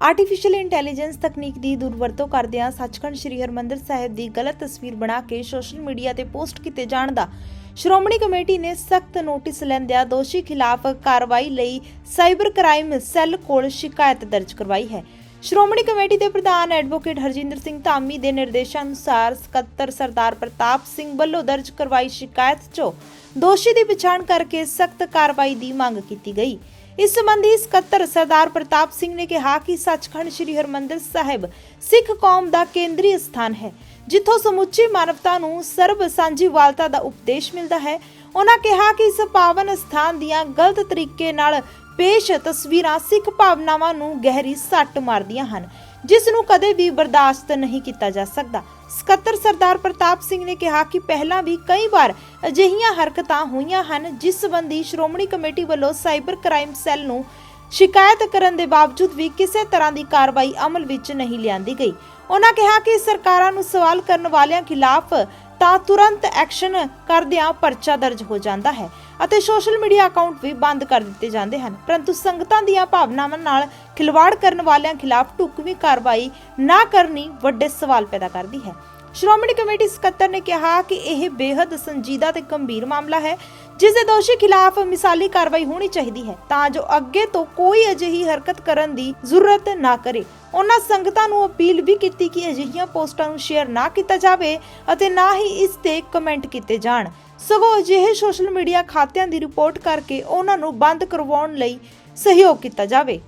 Artificial intelligence ਤਕਨੀਕ ਦੀ ਦੁਰਵਰਤੋਂ ਕਰਦਿਆਂ ਸੱਚਖੰਡ ਸ੍ਰੀ ਹਰਮੰਦਰ ਸਾਹਿਬ ਦੀ ਗਲਤ ਤਸਵੀਰ ਬਣਾ ਕੇ ਸੋਸ਼ਲ ਮੀਡੀਆ ਤੇ ਪੋਸਟ ਕੀਤੇ ਜਾਣ ਦਾ। ਸ਼੍ਰੋਮਣੀ ਕਮੇਟੀ ਨੇ ਸਖਤ ਨੋਟਿਸ ਲੈਂਦਿਆਂ ਦੋਸ਼ੀ ਖਿਲਾਫ ਕਾਰਵਾਈ ਲਈ ਸਾਈਬਰ ਕ੍ਰਾਈਮ ਸੈੱਲ ਕੋਲ ਸ਼ਿਕਾਇਤ ਦਰਜ ਕਰਵਾਈ ਹੈ। ਸ਼੍ਰੋਮਣੀ ਕਮੇਟੀ ਦੇ ਪ੍ਰਧਾਨ ਐਡਵੋਕੇਟ ਹਰਜਿੰਦਰ ਸਿੰਘ ਧਾਮੀ ਦੇ ਨਿਰਦੇਸ਼ਾਂ ਅਨੁਸਾਰ ਸਕੱਤਰ ਸਰਦਾਰ ਪ੍ਰਤਾਪ ਸਿੰਘ ਵੱਲੋਂ ਦਰਜ ਕਰਵਾਈ ਸ਼ਿਕਾਇਤ 'ਚੋਂ ਦੋਸ਼ੀ ਦੀ ਪਛਾਣ ਕਰਕੇ ਸਖਤ ਕਾਰਵਾਈ ਦੀ ਮੰਗ ਕੀਤੀ ਗਈ। ਇਸ ਸੰਬੰਧੀ ਸਕੱਤਰ ਸਰਦਾਰ ਪ੍ਰਤਾਪ ਸਿੰਘ ਨੇ ਕਿਹਾ ਕਿ ਸੱਚਖੰਡ ਸ੍ਰੀ ਹਰਮੰਦਰ ਸਾਹਿਬ ਸਿੱਖ ਕੌਮ ਦਾ ਕੇਂਦਰੀ ਸਥਾਨ ਹੈ, ਜਿੱਥੋਂ ਸਮੁੱਚੀ ਮਾਨਵਤਾ ਨੂੰ ਸਰਬ ਸਾਂਝੀਵਾਲਤਾ ਦਾ ਉਪਦੇਸ਼ ਮਿਲਦਾ ਹੈ। ਉਹਨਾਂ ਕਿਹਾ ਕਿ ਇਸ ਪਾਵਨ ਸਥਾਨ ਦੀਆਂ ਗਲਤ ਤਰੀਕੇ ਨਾਲ ਪੇਸ਼ ਤਸਵੀਰਾਂ ਸਿੱਖ ਭਾਵਨਾਵਾਂ ਨੂੰ ਗਹਿਰੀ ਸੱਟ ਮਾਰਦੀਆਂ ਹਨ। ਜਿਸ ਨੂੰ ਕਦੇ ਵੀ ਬਰਦਾਸ਼ਤ ਨਹੀਂ ਕੀਤਾ ਜਾ ਸਕਦਾ। ਸਕੱਤਰ ਸਰਦਾਰ ਪ੍ਰਤਾਪ ਸਿੰਘ ਨੇ ਕਿਹਾ ਕਿ ਪਹਿਲਾਂ ਵੀ ਕਈ ਵਾਰ ਅਜਿਹੀਆਂ ਹਰਕਤਾਂ ਹੋਈਆਂ ਹਨ, ਜਿਸ ਸੰਬੰਧੀ ਸ਼੍ਰੋਮਣੀ ਕਮੇਟੀ ਵੱਲੋਂ ਸਾਈਬਰ ਕ੍ਰਾਈਮ ਸੈੱਲ ਨੂੰ ਸ਼ਿਕਾਇਤ ਕਰਨ ਦੇ ਬਾਵਜੂਦ ਵੀ ਕਿਸੇ ਤਰ੍ਹਾਂ ਦੀ ਕਾਰਵਾਈ ਅਮਲ ਵਿੱਚ ਨਹੀਂ ਲਿਆਂਦੀ ਗਈ। ਉਹਨਾਂ ਕਿਹਾ ਕਿ ਸਰਕਾਰਾਂ ਨੂੰ ਸਵਾਲ ਕਰਨ ਵਾਲਿਆਂ ਖਿਲਾਫ ਤਾਂ ਤੁਰੰਤ ਐਕਸ਼ਨ ਕਰਦਿਆਂ ਪਰਚਾ ਦਰਜ ਹੋ ਜਾਂਦਾ ਹੈ ਅਤੇ ਸੋਸ਼ਲ ਮੀਡੀਆ ਅਕਾਊਂਟ ਵੀ ਬੰਦ ਕਰ ਦਿੱਤੇ ਜਾਂਦੇ ਹਨ। ਪਰੰਤੂ ਸੰਗਤਾਂ ਦੀਆਂ ਭਾਵਨਾਵਾਂ ਨਾਲ ਖਿਲਵਾੜ ਕਰਨ ਵਾਲਿਆਂ ਖਿਲਾਫ ਢੁਕਵੀਂ ਕਾਰਵਾਈ ਨਾ ਕਰਨੀ ਵੱਡੇ ਸਵਾਲ ਪੈਦਾ ਕਰਦੀ ਹੈ। ਸ਼੍ਰੋਮਣੀ ਕਮੇਟੀ ਸਕੱਤਰ ਨੇ ਕਿਹਾ ਕਿ ਇਹ ਬੇहद ਸੰਜੀਦਾ ਤੇ ਗੰਭੀਰ ਮਾਮਲਾ ਹੈ, ਜਿਸ ਦੇ ਦੋਸ਼ੀ ਖਿਲਾਫ ਮਿਸਾਲੀ ਕਾਰਵਾਈ ਹੋਣੀ ਚਾਹੀਦੀ ਹੈ, ਤਾਂ ਜੋ ਅੱਗੇ ਤੋਂ ਕੋਈ ਅਜਿਹੀ ਹਰਕਤ ਕਰਨ ਦੀ ਜ਼ਰੂਰਤ ਨਾ ਕਰੇ। ਉਹਨਾਂ ਸੰਗਤਾਂ ਨੂੰ ਅਪੀਲ ਵੀ ਕੀਤੀ ਕਿ ਅਜਿਹੀਆਂ ਪੋਸਟਾਂ ਨੂੰ ਸ਼ੇਅਰ ਨਾ ਕੀਤਾ ਜਾਵੇ ਅਤੇ ਨਾ ਹੀ ਇਸ ਤੇ ਕਮੈਂਟ ਕੀਤੇ ਜਾਣ। ਸਗੋਂ ਅਜਿਹੇ ਸੋਸ਼ਲ ਮੀਡੀਆ ਖਾਤਿਆਂ ਦੀ ਰਿਪੋਰਟ ਕਰਕੇ ਉਹਨਾਂ ਨੂੰ ਬੰਦ ਕਰਵਾਉਣ ਲਈ ਸਹਿਯੋਗ ਕੀਤਾ ਜਾਵੇ।